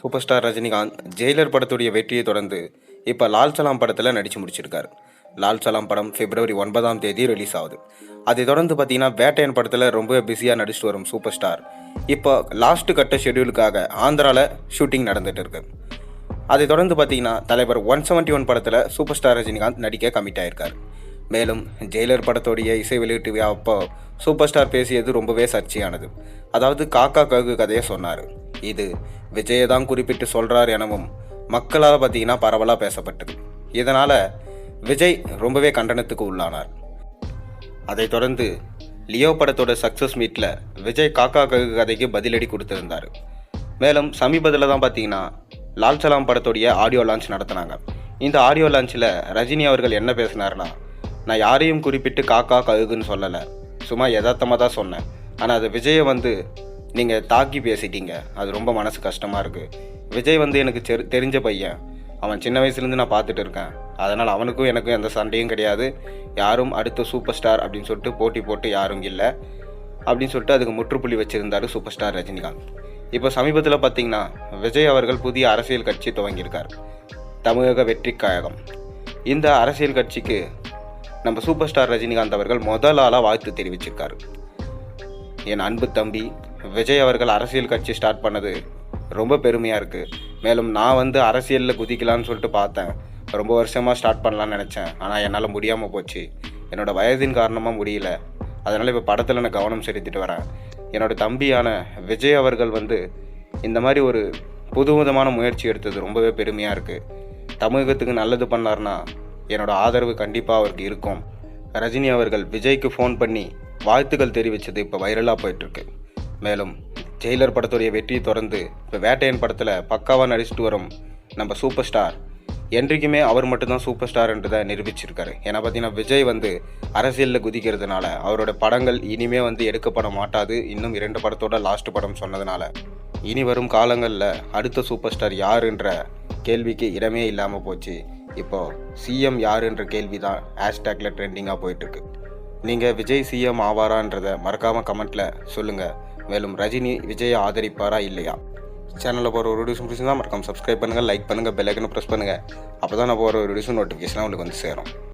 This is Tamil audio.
சூப்பர் ஸ்டார் ரஜினிகாந்த் ஜெயிலர் படத்துடைய வெற்றியை தொடர்ந்து இப்போ லால் சலாம் படத்தில் நடித்து முடிச்சிருக்கார். லால் சலாம் படம் பிப்ரவரி ஒன்பதாம் தேதி ரிலீஸ் ஆகுது. அதை தொடர்ந்து பார்த்தீங்கன்னா வேட்டையன் படத்தில் ரொம்ப பிஸியாக நடிச்சுட்டு வரும் சூப்பர் ஸ்டார். இப்போ லாஸ்ட் கட்ட ஷெட்யூலுக்காக ஆந்திராவில் ஷூட்டிங் நடந்துட்டு இருக்கு. அதை தொடர்ந்து பார்த்தீங்கன்னா தலைவர் ஒன் செவன்ட்டி ஒன் படத்தில் சூப்பர் ஸ்டார் ரஜினிகாந்த் நடிக்க கமிட் ஆயிருக்கார். மேலும் ஜெயிலர் படத்தோடைய இசை வெளியீட்டு விழா அப்போ சூப்பர் ஸ்டார் பேசியது ரொம்பவே சர்ச்சையானது. அதாவது காக்கா ககு கதையை சொன்னார். இது விஜயை தான் குறிப்பிட்டு சொல்கிறார் எனவும் மக்களால் பார்த்தீங்கன்னா பரவலாக பேசப்பட்டது. இதனால் விஜய் ரொம்பவே கண்டனத்துக்கு உள்ளானார். அதைத் தொடர்ந்து லியோ படத்தோட சக்ஸஸ் மீட்டில் விஜய் காக்கா ககு கதைக்கு பதிலடி கொடுத்திருந்தார். மேலும் சமீபத்தில் தான் பார்த்தீங்கன்னா லால் சலாம் படத்தோடைய ஆடியோ லான்ச் நடத்தினாங்க. இந்த ஆடியோ லான்ச்சில் ரஜினி அவர்கள் என்ன பேசினார்னா நான் யாரையும் குறிப்பிட்டு காக்கா கழுகுன்னு சொல்லலை. சும்மா யதார்த்தமாக தான் சொன்னேன். ஆனால் அது விஜயை வந்து நீங்கள் தாக்கி பேசிட்டீங்க. அது ரொம்ப மனசு கஷ்டமாக இருக்குது விஜய் வந்து எனக்கு தெரி தெரிஞ்ச பையன். அவன் சின்ன வயசுலேருந்து நான் பார்த்துட்டு இருக்கேன். அதனால் அவனுக்கும் எனக்கும் எந்த சண்டையும் கிடையாது. யாரும் அடுத்த சூப்பர் ஸ்டார் அப்படின்னு சொல்லிட்டு போட்டி போட்டு யாரும் இல்லை. அப்படின்னு சொல்லிட்டு அதுக்கு முற்றுப்புள்ளி வச்சுருந்தார் சூப்பர் ஸ்டார் ரஜினிகாந்த். இப்போ சமீபத்தில் பார்த்தீங்கன்னா விஜய் அவர்கள் புதிய அரசியல் கட்சி துவங்கியிருக்கார். தமிழக வெற்றி கழகம். இந்த அரசியல் கட்சிக்கு நம்ம சூப்பர் ஸ்டார் ரஜினிகாந்த் அவர்கள் முதல் ஆளாக வாழ்த்து தெரிவிச்சிருக்காரு. என் அன்பு தம்பி விஜய் அவர்கள் அரசியல் கட்சி ஸ்டார்ட் பண்ணது ரொம்ப பெருமையாக இருக்குது மேலும் நான் வந்து அரசியலில் குதிக்கலான்னு சொல்லிட்டு பார்த்தேன். ரொம்ப வருஷமாக ஸ்டார்ட் பண்ணலான்னு நினச்சேன். ஆனால் என்னால் முடியாமல் போச்சு. என்னோடய வயதின் காரணமாக முடியல. அதனால் இப்போ படத்தில் நான் கவனம் செலுத்திட்டு வரேன். என்னோட தம்பியான விஜய் அவர்கள் வந்து இந்த மாதிரி ஒரு புது விதமான முயற்சி எடுத்தது ரொம்பவே பெருமையாக இருக்குது தமிழகத்துக்கு நல்லது பண்ணார்னா என்னோட ஆதரவு கண்டிப்பாக அவருக்கு இருக்கும். ரஜினி அவர்கள் விஜய்க்கு ஃபோன் பண்ணி வாழ்த்துக்கள் தெரிவித்தது இப்போ வைரலாக போயிட்டுருக்கு. மேலும் ஜெயிலர் படத்துடைய வெற்றியை தொடர்ந்து இப்போ வேட்டையன் படத்தில் பக்காவாக நடிச்சிட்டு வரும் நம்ம சூப்பர் ஸ்டார் என்றைக்குமே அவர் மட்டும்தான் சூப்பர் ஸ்டார் ஸ்டார்ன்றதை நிரூபிச்சிருக்காரு. ஏன்னா பார்த்தீங்கன்னா விஜய் வந்து அரசியலில் குதிக்கிறதுனால அவரோட படங்கள் இனிமே வந்து எடுக்கப்பட மாட்டாது. இன்னும் இரண்டு படத்தோட லாஸ்ட் படம் சொன்னதுனால. இனி வரும் காலங்களில் அடுத்த சூப்பர் ஸ்டார் யாருன்ற கேள்விக்கு இடமே இல்லாமல் போச்சு. இப்போ சிஎம் யாருன்ற கேள்வி தான் ஹேஷ்டேக்கில் ட்ரெண்டிங்காக போயிட்டுருக்கு. நீங்கள் விஜய் சிஎம் ஆவாரான்றதை மறக்காமல் கமெண்ட்டில் சொல்லுங்கள் மேலும் ரஜினி விஜயை ஆதரிப்பாரா இல்லையா? சேனலில் போகிற ஒரு வீடியோஸ் பிடிச்சிருந்தா மறக்காம சப்ஸ்கிரைப் பண்ணுங்கள் லைக் பண்ணுங்கள் பெல் ஐக்கனை ப்ரெஸ் பண்ணுங்கள் அப்போ தான் நான் போகிற ஒரு வீடியோஸும் நோட்டிஃபிகேஷனாக உங்களுக்கு வந்து சேரும்.